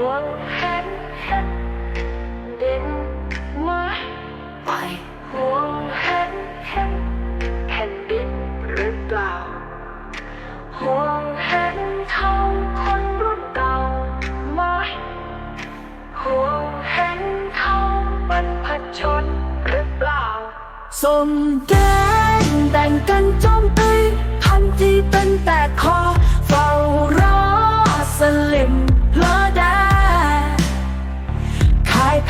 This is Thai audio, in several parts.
ห่วงเห็นเห็นดินไหมไปห่วงเห็นเห็นแผ่นดินหรือเปล่าห่วงเห็นเท่าคนรุ่นเก่าไหมห่วงเห็นเท่าบรรพชนหรือเปล่าส่งแกงแต่งกันจมตี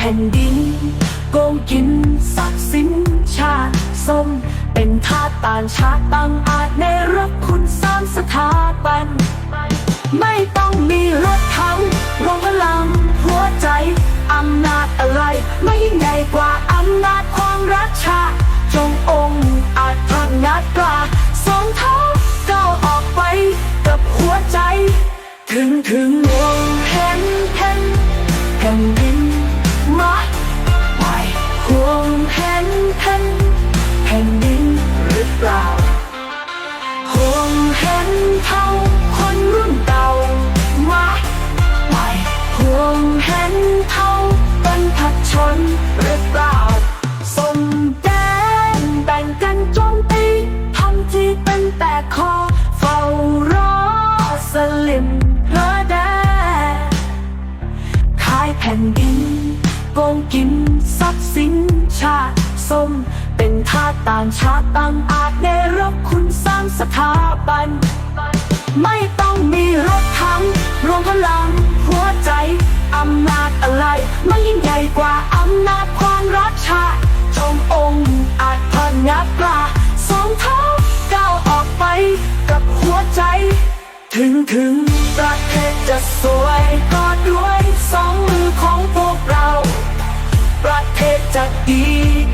แผ่นดิน โกงกินทรัพย์สินชาติสมเป็นทาสต่างชาติตั้งอาจในรักคุณสร้างสถาบัน ไม่ต้องมีรถถังรวมพลังหัวใจ อำนาจอะไร ไม่ยิ่งใหญ่กว่าอำนาจความรักชาติจงองค์อาจพลังงัดกล้าสองเท้าก้าวออกไปกับหัวใจ ถึงถึงหัว โกงกินทรัพย์สินชาติสมเป็นทาต่างชาติต่างอาจในรบคุณสร้างสถาบัน ไม่ต้องมีรถถังรวมพลัง หัวใจ อำนาจอะไร ไม่ยิ่งใหญ่กว่าอำนาจความรักชาติชมองค์อาจพันงับกล้าสองเท้าก้าวออกไปกับหัวใจ ถึงถึงประเทศจะสวยก็ด้วยสองมือของพวกเรา จะดี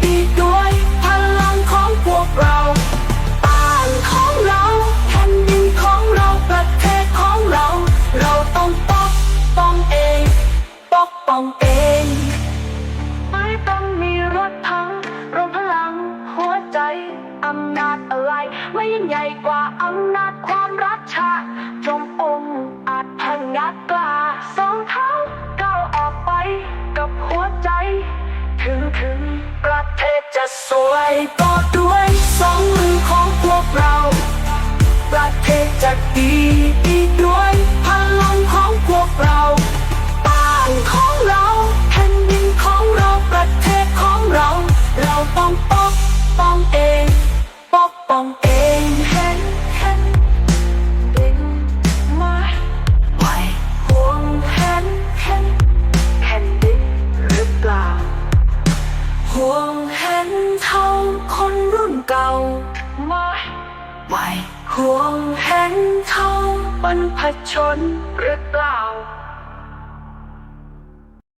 ดีด้วยพลังของพวกเราบ้านของเราแผ่นดินของเราประเทศของเรา เราต้องปกป้องเองปกป้องเอง ไม่ต้องมีรถถังรวมพลังหัวใจอำนาจอะไร ไม่ยิ่งใหญ่กว่าอำนาจความรักชาติจงองอาจพังงัดกล้า สวยก็ด้วยสองมือของพวกเรา ประเทศจะดีดีด้วยพลังของพวกเราบ้านของเราแผ่นดินของเราประเทศของเรา เราต้องปกป้องเองปกป้องเองเห็นเห็นดินไหมไว้ห่วงเห็นเห็นแผ่นดินหรือเปล่าห่วง เก่าไหมไว้ห่วงเห็นเท่าบรรพชนหรือเปล่า